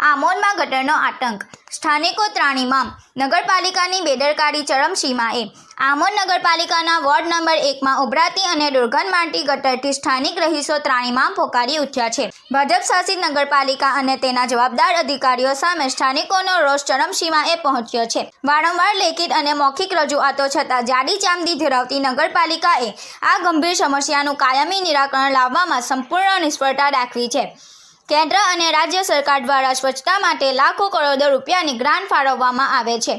આમોદમાં ગટરનો આતંક. સ્થાનિકો ત્રાણીમાં નગરપાલિકાની બેદરકારી ચરમસીમાએ આમોદ નગરપાલિકાના વોર્ડ નંબર એકમાં ઉભરાતી અને દુર્ગંધ માટી ગટરથી સ્થાનિક રહીશો ત્રાણીમાં પોકારી ઉઠ્યા છે. ભાજપ શાસિત નગરપાલિકા અને તેના જવાબદાર અધિકારીઓ સામે સ્થાનિકોનો રોષ ચરમસીમાએ પહોંચ્યો છે. વારંવાર લેખિત અને મૌખિક રજૂઆતો છતાં જાડી ચામડી ધરાવતી નગરપાલિકાએ આ ગંભીર સમસ્યાનું કાયમી નિરાકરણ લાવવામાં સંપૂર્ણ નિષ્ફળતા દાખવી છે. કેન્દ્ર અને રાજ્ય સરકાર દ્વારા સ્વચ્છતા માટે લાખો કરોડો રૂપિયાની ગ્રાન્ટ ફાળવવામાં આવે છે.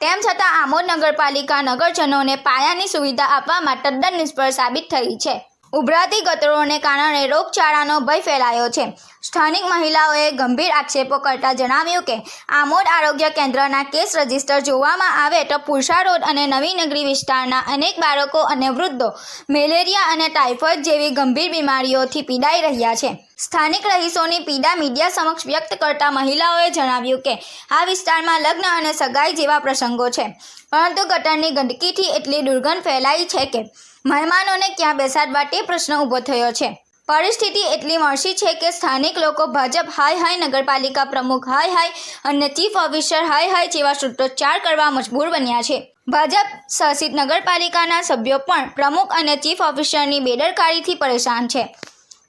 તેમ છતાં આમોદ નગરપાલિકા નગરજનોને પાયાની સુવિધા આપવામાં તદ્દન નિષ્ફળ સાબિત થઈ છે. ઉભરાતી ગતરોને કારણે રોગચાળાનો ભય ફેલાયો છે. સ્થાનિક મહિલાઓએ ગંભીર આક્ષેપો કરતા જણાવ્યું કે, આમોદ આરોગ્ય કેન્દ્રના કેસ રજિસ્ટર જોવામાં આવે તો પુરસા રોડ અને નવી નગરી વિસ્તારના અનેક બાળકો અને વૃદ્ધો મેલેરિયા અને ટાઇફોઇડ જેવી ગંભીર બીમારીઓથી પીડાઈ રહ્યા છે. સ્થાનિક રહીશોની પીડા મીડિયા સમક્ષ વ્યક્ત કરતા મહિલાઓએ જણાવ્યું કે, આ વિસ્તારમાં લગ્ન અને સગાઈ જેવા પ્રસંગો છે. પરંતુ ગટરની ગંદકીથી એટલી દુર્ગંધ ફેલાઈ છે કે, મહેમાનોને ક્યાં બેસાડવા તે પ્રશ્ન ઊભો થયો છે. પરિસ્થિતિ એટલી મળશી છે કે સ્થાનિક લોકો ભાજપ હાય હાય નગરપાલિકા પ્રમુખ હાય હાય અને ચીફ ઓફિસર હાય હાય જેવા સૂત્રોચ્ચાર કરવા મજબૂર બન્યા છે. ભાજપ શાસિત નગરપાલિકાના સભ્યો પણ પ્રમુખ અને ચીફ ઓફિસરની બેદરકારીથી પરેશાન છે.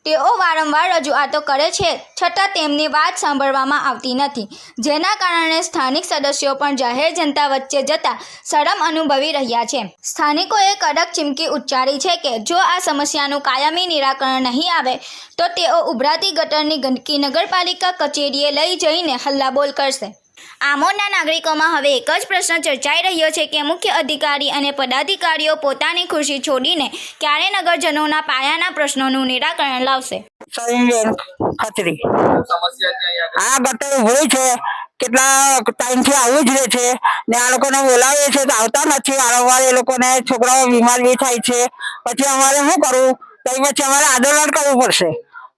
તેઓ વારંવાર રજૂઆતો કરે છે. છતાં તેમની વાત સાંભળવામાં આવતી નથી. જેના કારણે સ્થાનિક સદસ્યો પણ જાહેર જનતા વચ્ચે જતા શરમ અનુભવી રહ્યા છે. સ્થાનિકોએ કડક ચીમકી ઉચ્ચારી છે કે, જો આ સમસ્યાનું કાયમી નિરાકરણ નહીં આવે, તો તેઓ ઉભરાતી ગટરની ગંદકી નગરપાલિકા કચેરીએ લઈ જઈને હલ્લાબોલ કરશે. આમોદના નાગરિકોમાં હવે એક જ પ્રશ્ન ચર્ચાઈ રહ્યો છે કે મુખ્ય અધિકારી અને પદાધિકારીઓ પોતાની ખુરશી છોડીને ક્યારે નગરજનોના પાયાના પ્રશ્નોનું નિરાકરણ લાવશે? ખત્રી. આ ગટર હોય છે, કેટલા ટાઈમથી આવું જ રહે છે ને આ લોકોને બોલાવીએ છે તો આવતા નથી. વારંવાર એ લોકોને છોકરાઓ બીમાર બી થાય છે. પછી અમારે શું કરવું? તો પછી અમારે આંદોલન કરવું પડશે.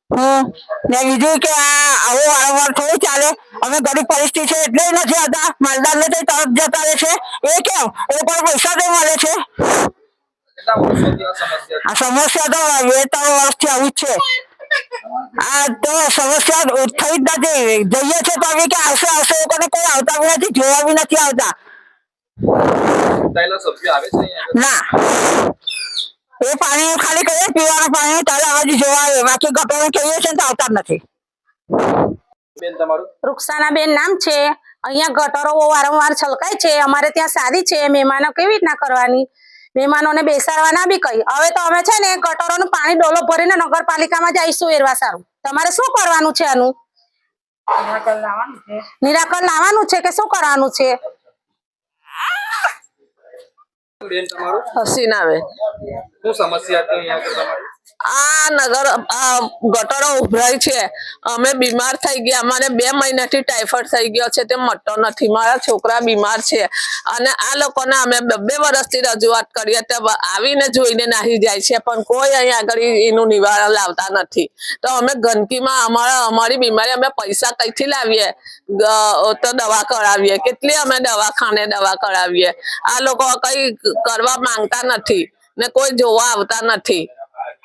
ને બીજું કે આ આવો વારંવાર થોડું ચાલે. અમે ગરીબ પરિસ્થિતિ છે એટલે નથી આવતા. માલદારને તો તરફ જતા રહે છે. એ કેમ? એ લોકોને પૈસા તો મળે છે. આ સમસ્યા તો બે ત્રણ વર્ષથી આવું જ છે. આ તો સમસ્યા થઈ જ નથી. જઈએ છે તો બી કે આવશે આવશે લોકોને કોઈ આવતા બી નથી જોવા બી નથી આવતા. ના. એ પાણી ખાલી કહીએ પીવાનું પાણી તારે આવાજ જોવા આવે બાકી ગટરો કહીએ છે તો આવતા નથી. બેન તમારું? રૂક્ષાનાબેન નામ છે. અહીંયા ગટરો વારંવાર છલકાય છે. અમારે ત્યાં સારી છે. મહેમાનો કેવી રીતના કરવાની? મહેમાનોને બેસાડવાના બી કઈ. હવે તો અમે છે ને ગટરોનું પાણી ડોલો ભરીને નગરપાલિકામાં જઈશું એરવા સારું. તમારે શું કરવાનું છે આનું નિરાકરણ લાવવાનું છે કે શું કરવાનું છે? બેન તમારું? હસીનાબેન શું સમસ્યા હતી અહીંયા તમારી? આ નગર, આ ગટરો ઉભરાય છે. અમે બીમાર થઈ ગયા. અમારે બે મહિનાથી ટાઈફોઈડ થઈ ગયો છે. તે મટતો નથી. મારા છોકરા બીમાર છે. અને આ લોકોને અમે બે વર્ષથી રજૂઆત કરીએ તે આવીને જોઈને નાહી જાય છે. પણ કોઈ અહીંયા આગળ એનું નિવારણ લાવતા નથી. તો અમે ગંદકીમાં અમારા, અમારી બીમારી અમે પૈસા કઈથી લાવીએ? તો દવા કરાવીએ કેટલી અમે દવાખાને દવા કરાવીએ આ લોકો કઈ કરવા માંગતા નથી ને કોઈ જોવા આવતા નથી.